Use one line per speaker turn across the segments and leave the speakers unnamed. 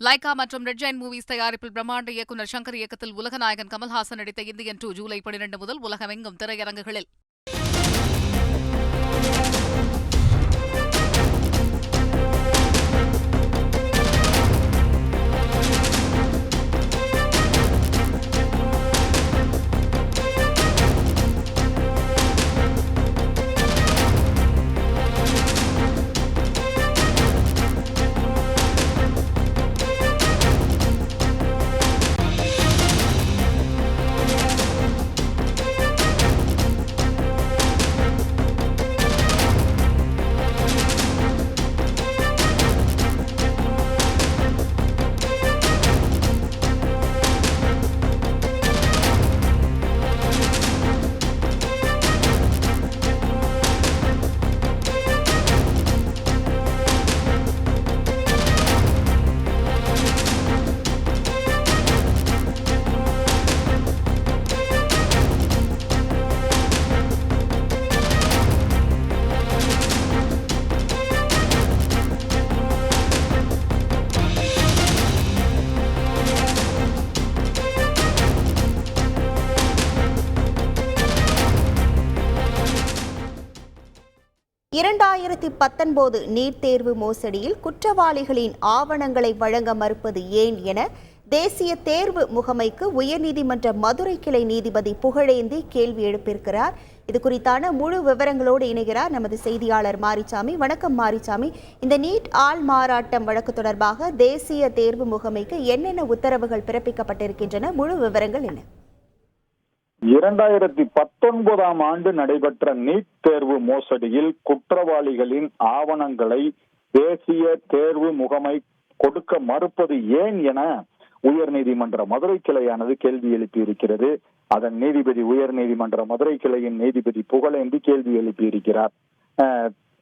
Lyca மற்றும் Red Giant Movies தயாரிப்பில் பிரம்மாண்ட இயக்குநர் சங்கர் இயக்கத்தில் உலகநாயகன் கமல்ஹாசன் நடித்த இந்தியன் டூ ஜூலை பனிரெண்டு முதல் உலகமெங்கும் திரையரங்குகளில்.
இரண்டாயிரத்தி பத்தொன்பது நீட் தேர்வு மோசடியில் குற்றவாளிகளின் ஆவணங்களை வழங்க மறுப்பது ஏன் என தேசிய தேர்வு முகமைக்கு உயர்நீதிமன்ற மதுரை கிளை நீதிபதி புகழேந்தி கேள்வி எழுப்பியிருக்கிறார். இது குறித்தான முழு விவரங்களோடு இணைகிறார் நமது செய்தியாளர் மாரிசாமி வணக்கம் மாரிசாமி இந்த நீட் ஆள் மாறாட்டம் வழக்கு தொடர்பாக தேசிய தேர்வு முகமைக்கு என்னென்ன உத்தரவுகள் பிறப்பிக்கப்பட்டிருக்கின்றன? முழு விவரங்கள் என்ன?
இரண்டாயிரத்தி பத்தொன்பதாம் ஆண்டு நடைபெற்ற நீட் தேர்வு மோசடியில் குற்றவாளிகளின் ஆவணங்களை தேசிய தேர்வு முகமை கொடுக்க மறுப்பது ஏன் என உயர்நீதிமன்ற மதுரை கிளையானது கேள்வி எழுப்பியிருக்கிறது. அதன் நீதிபதி உயர்நீதிமன்ற மதுரை கிளையின் நீதிபதி புகழேந்தி கேள்வி எழுப்பியிருக்கிறார்.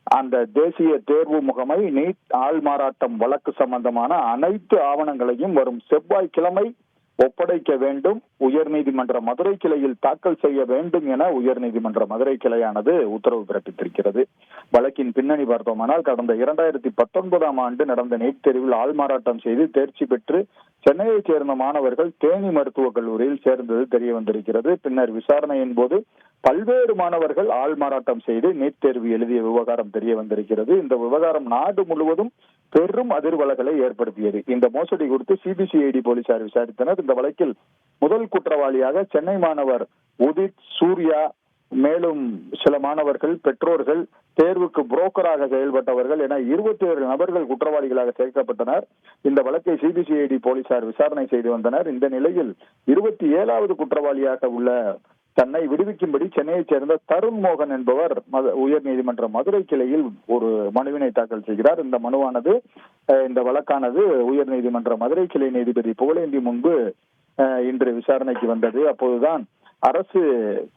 அந்த தேசிய தேர்வு முகமை நீட் ஆள்மாறாட்டம் வழக்கு சம்பந்தமான அனைத்து ஆவணங்களையும் வரும் செவ்வாய்க்கிழமை ஒப்படைக்க வேண்டும். உயர்நீதிமன்ற மதுரை கிளையில் தாக்கல் செய்ய வேண்டும் என உயர்நீதிமன்ற மதுரை கிளையானது உத்தரவு பிறப்பித்திருக்கிறது. வழக்கின் பின்னணி பார்த்தோமானால் கடந்த இரண்டாயிரத்தி பத்தொன்பதாம் ஆண்டு நடந்த நீட் தேர்வில் ஆள்மாறாட்டம் செய்து தேர்ச்சி பெற்று சென்னையைச் சேர்ந்த மாணவர்கள் தேனி மருத்துவக் கல்லூரியில் சேர்ந்தது தெரிய வந்திருக்கிறது. பின்னர் விசாரணையின் போது பல்வேறு மாணவர்கள் ஆள்மாறாட்டம் செய்து நீட் தேர்வு எழுதிய விவகாரம் தெரிய வந்திருக்கிறது. இந்த விவகாரம் நாடு முழுவதும் பெரும் அதிர்வலைகளை ஏற்படுத்தியது. இந்த மோசடி குறித்து சிபிசிஐடி போலீசார் விசாரித்தனர். இந்த வழக்கில் முதல் குற்றவாளியாக சென்னை மாணவர் உதித் சூர்யா மேலும் சில மாணவர்கள் பெற்றோர்கள் தேர்வுக்கு புரோக்கராக செயல்பட்டவர்கள் என இருபத்தி ஏழு நபர்கள் குற்றவாளிகளாக சேர்க்கப்பட்டனர். இந்த வழக்கை சிபிசிஐடி போலீசார் விசாரணை செய்து வந்தனர். இந்த நிலையில் இருபத்தி ஏழாவது குற்றவாளியாக உள்ள தன்னை விடுவிக்கும்படி சென்னையைச் சேர்ந்த தருண் மோகன் என்பவர் உயர் நீதிமன்ற மதுரை கிளையில் ஒரு மனுவினை தாக்கல் செய்கிறார். இந்த மனுவானது இந்த வழக்கானது உயர் நீதிமன்ற மதுரை கிளை நீதிபதி புகழேந்தி முன்பு இன்று விசாரணைக்கு வந்தது. அப்போதுதான் அரசு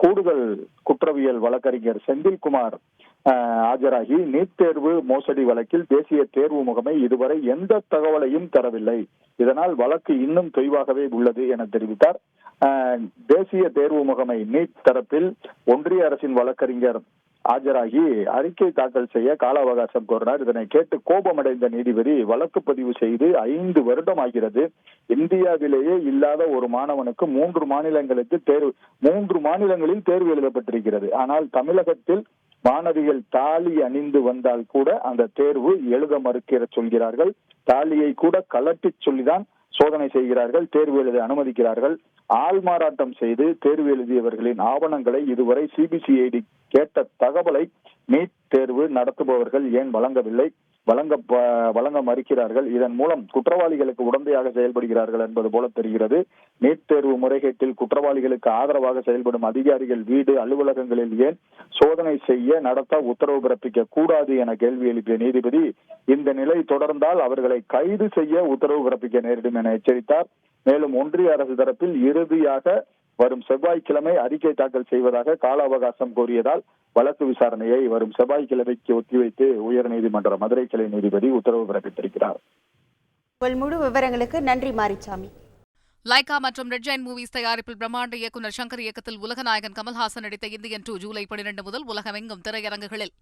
கூடுதல் குற்றவியல் வழக்கறிஞர் செந்தில்குமார் ஆஜராகி நீட் தேர்வு மோசடி வழக்கில் தேசிய தேர்வு முகமை இதுவரை எந்த தகவலையும் தரவில்லை. இதனால் வழக்கு இன்னும் தொய்வாகவே உள்ளது என தெரிவித்தார். தேசிய தேர்வு முகமை நீட் தரப்பில் ஒன்றிய அரசின் வழக்கறிஞர் ஆஜராகி அறிக்கை தாக்கல் செய்ய கால அவகாசம் கோரினார். இதனை கேட்டு கோபமடைந்த நீதிபதி வழக்கு பதிவு செய்து ஐந்து வருடம் ஆகிறது இந்தியாவிலேயே இல்லாத ஒரு மாணவனுக்கு மூன்று மாநிலங்களுக்கு தேர்வு மூன்று மாநிலங்களில் தேர்வு எழுதப்பட்டிருக்கிறது. ஆனால் தமிழகத்தில் மாணவிகள் தாலி அணிந்து வந்தால் கூட அந்த தேர்வு எழுத மறுக்கிற சொல்கிறார்கள். தாலியை கூட கலட்டி சொல்லிதான் சோதனை செய்கிறார்கள் தேர்வு எழுத அனுமதிக்கிறார்கள். ஆள்மாறாட்டம் செய்து தேர்வு எழுதியவர்களின் ஆவணங்களை இதுவரை சிபிசிஐடி கேட்ட தகவலை நீட் தேர்வு நடத்துபவர்கள் ஏன் வழங்கவில்லை? வழங்க வழங்க மறுக்கிறார்கள். இதன் மூலம் குற்றவாளிகளுக்கு உடந்தையாக செயல்படுகிறார்கள் என்பது போல தெரிகிறது. நீட் தேர்வு முறைகேட்டில் குற்றவாளிகளுக்கு ஆதரவாக செயல்படும் அதிகாரிகள் வீடு அலுவலகங்களில் ஏன் சோதனை செய்ய நடத்த உத்தரவு பிறப்பிக்க கூடாது என கேள்வி எழுப்பிய நீதிபதி இந்த நிலை தொடர்ந்தால் அவர்களை கைது செய்ய உத்தரவு பிறப்பிக்க நேரிடும் என எச்சரித்தார். மேலும் ஒன்றிய அரசு தரப்பில் இறுதியாக வரும் செவ்வாய்க்கிழமை அறிக்கை தாக்கல் செய்வதாக கால அவகாசம் கோரியதால் வழக்கு விசாரணையை வரும் செவ்வாய்க்கிழமைக்கு ஒத்திவைத்து உயர்நீதிமன்ற மதுரை கிளை நீதிபதி உத்தரவு பிறப்பித்திருக்கிறார்.
உங்கள் முழு விவரங்களுக்கு நன்றி மாரிசாமி
லைகா மற்றும் ரெட் ஜெயின் மூவிஸ் தயாரிப்பில் பிரம்மாண்ட இயக்குநர் சங்கர் இயக்கத்தில் உலகநாயகன் கமல்ஹாசன் நடித்த இந்தியன் டூ ஜூலை பனிரெண்டு முதல் உலகமெங்கும் திரையரங்குகளில்.